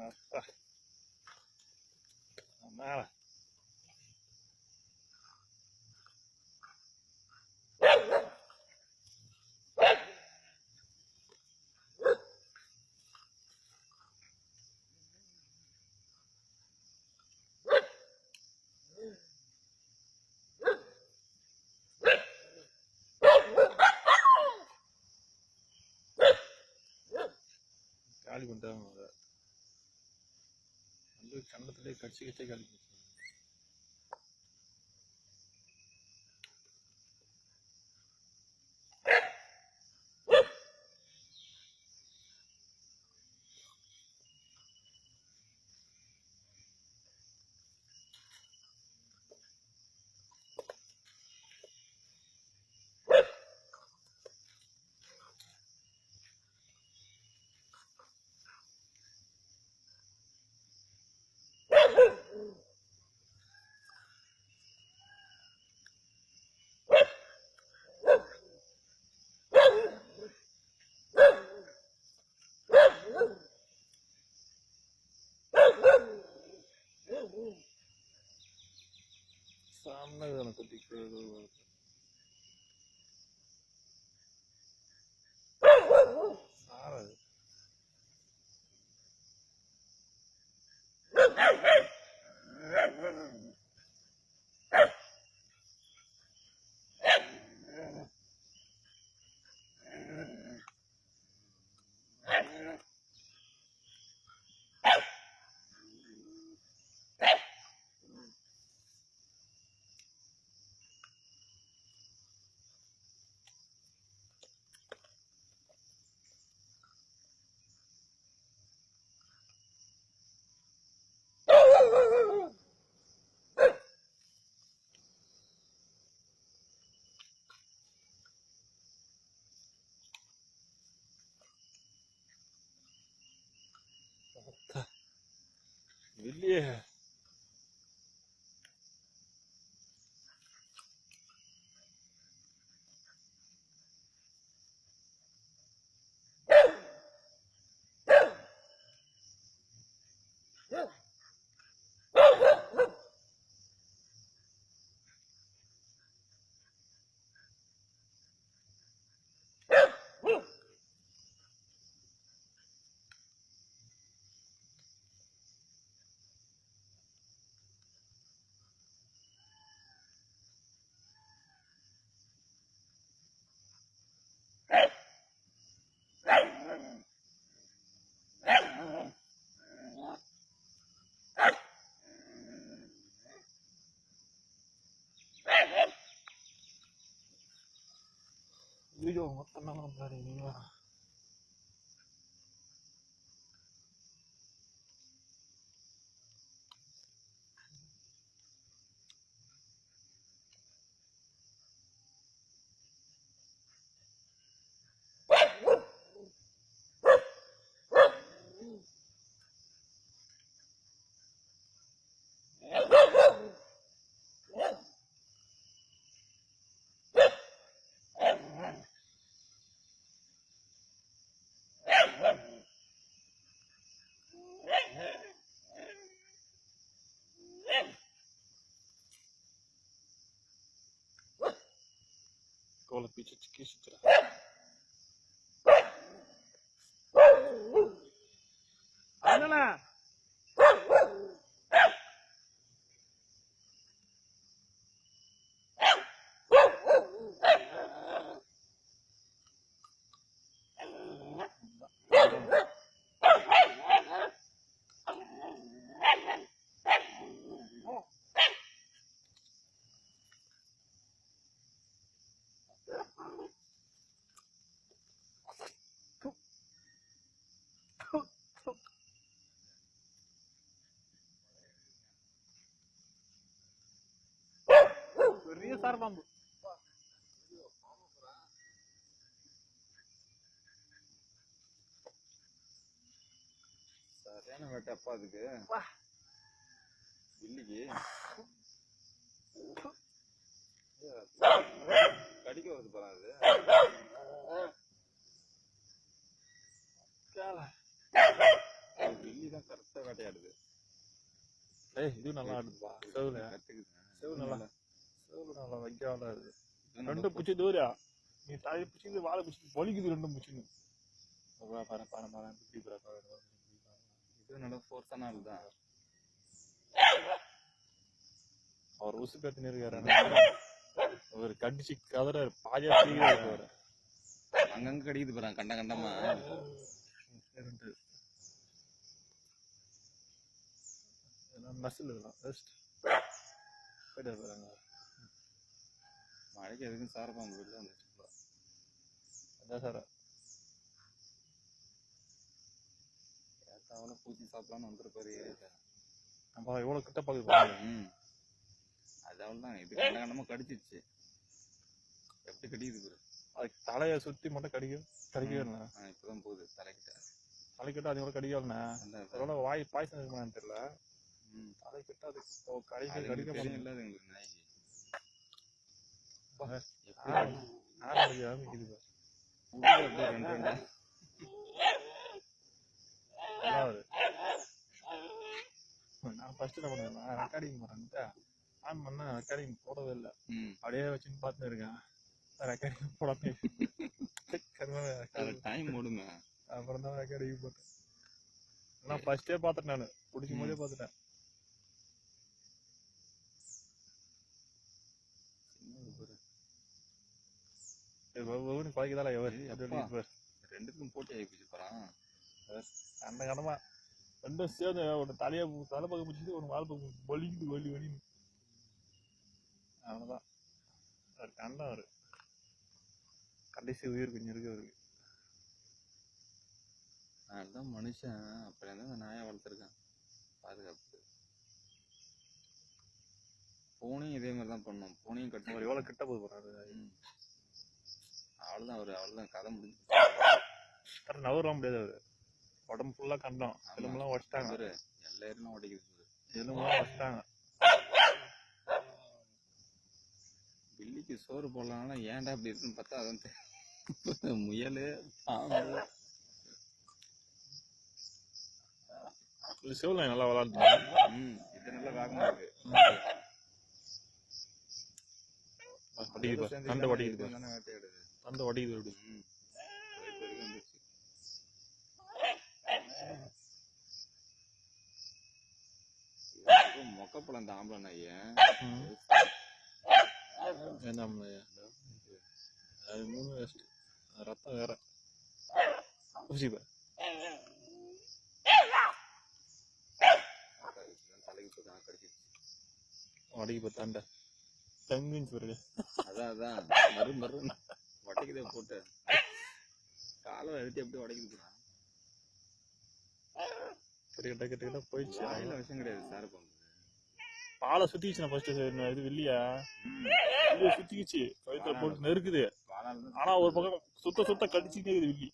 maar wacht. Gaan malen. Down that. காலி கட்சி கட்சி கழிக்கும் குத்திக்கு சாரது இல்லையே வீடியோ மொத்தமாக பாரு நீங்களா கோல पीछे किस तरह சார் பாம்பு சரியான வேட்டப்பா அதுக்கு? இல்லைக்கு கடிக்க வருது பாரு அது. தான் கரெக்டா ஏய் இது நல்லா ஆடுதுப்பா செவுல. செவு நல்லா. செவுல நல்லா வைக்காம இருக்கு இது ரெண்டு நல்லா பிடிச்சி தூரியா நீ தாயை பிடிச்சி வாழை பிடிச்சி வலிக்குது ரெண்டும் பிடிச்சின்னு. பாரு பாரு பாரு பாரு இப்படி பாரு. இது நல்ல ஃபோர்ஸான ஆள் தான்? அவர் உசு பேத்துன்னு இருக்காரு அவர் கடிச்சு கதற பாஜா இருக்காரு அங்கங்க கடிக்குது பாரு கண்ட கண்டமா? மசில் இதெல்லாம் பெஸ்ட் போயிட்டு மழைக்கு எதுக்கும் சாரப்பாம்பு வெளில வந்துச்சு அதான் சார். ஏத்தாவல பூச்சி சாப்பிடலாம்னு வந்துருப்பாரு. நம்ம எவ்வளவு கிட்ட பாருங்க. ம். அது அவ்வளோதான் இது கண்ட கண்டமா கடிச்சிச்சு எப்படி கடிக்குது பாரு அதுக்கு தலையை சுத்தி மட்டும் கடிக்கும் கடிக்கணும் ஆ, இப்பதான் போகுது. தலைக்கிட்ட. தலைக்கிட்ட அது கூட கடிக்கலண்ணே அதோட வாய் பாய்ச்சல் இருக்குமான்னு தெரியல. தலைக்கிட்ட அது கடிக்க கடிக்க அது எங்களுக்கு நாய்க்கு ஆ, எப்படி ஆ, ஆரம்பிக்க ஆரம்பிக்குது பாரு. புடிச்சு அப்படியே ரெண்டு ரெண்டா நல்லா வருது. நான் ஃபர்ஸ்ட் என்ன பண்ணுவேன் ரெக்கார்டிங் பண்ணுறேன்ட்டு ஆன் பண்ண ரெக்கார்டிங் போடவே இல்லை அப்படியே வச்சுன்னு பார்த்துன்னு இருக்கேன் ரெக்கார்டிங் போடாம கரும அது டைம் ஓடுமே அப்புறம் தான் ரெக்கார்டிங் போட்டேன் நான் ஃபர்ஸ்டே பார்த்துட்டேன் நான். பிடிக்கும் போதே பார்த்துட்டேன் சின்னது பாரு ஒவ்வொரு குறைக்குதால எவர் அப்படி. ரெண்டுத்துக்கும் போட்டி ஆகி பாறான் அந்த கடமா ரெண்டும் சேர்ந்து ஒரு தலைய தலை பக்கம் பிடிச்சிட்டு ஒரு வால் பக்கம் வலிக்குது வலி வலின்னு. அவ்வளோதான் அவர் கண்டம் அவரு. கடைசி உயிர் கொஞ்சம் இருக்கு அவருக்கு. அதுதான் மனுஷன். அப்புறம் தான் நாயை வளர்த்துருக்கேன்? பாதுகாப்பு. பூனையும் இதே மாதிரி தான் பண்ணோம் பூனையும் கட்டி எவ்வளோ கிட்ட போது போறாரு ம். அவ்வளவுதான் அவரு அவ்வளவுதான் கதை முடிஞ்சு கரெக்ட் நவர முடியாது அவரு. உடம்பு ஃபுல்லா கண்டம். எலும்புலாம் உடச்சிட்டாங்க. பாரு எல்லாரும் உடைக்குது பாரு. எலும்புலாம் உடச்சிட்டாங்க. பில்லிக்கு சோறு போடலாம்னா ஏன்டா இப்படி இருக்குன்னு பார்த்தா தெரியும். முயல் பாம்பு. சிவலை நல்லா விளாண்டுட்டாங்க ம் இது நல்ல வேகமா இருக்கு பாரு. சேர்ந்து தண்டை வடிக்குது அப்படி மொக்கப்பழம் இந்த ஆம்பளை என்ன அது மூணு வேஸ்ட் ரத்தம் வேற. ஊசி பாரு தலைக்கு போட்டு கடிச்சிச்சு வடிக்கு பாரு தண்டை. தெங்குன்னு பாருங்க. அதான் அதான். மறு மறு உடைக்குதே போட்டு. காலை அழுத்தி அப்படியே உடைக்குது கிட்ட கிட்ட போயிடுச்சு. வாயில விஷம் கிடையாது சார் பாம்பு பாலை சுத்திக்கிச்சு ஃபர்ஸ்ட் இது. வெள்ளிய சுத்திக்கிச்சு. கழுத்துல போட்டு நெருக்குது. ஆனா ஒரு பக்கம் சுத்த சுத்த கடிச்சுட்டே இருக்குது வெள்ளி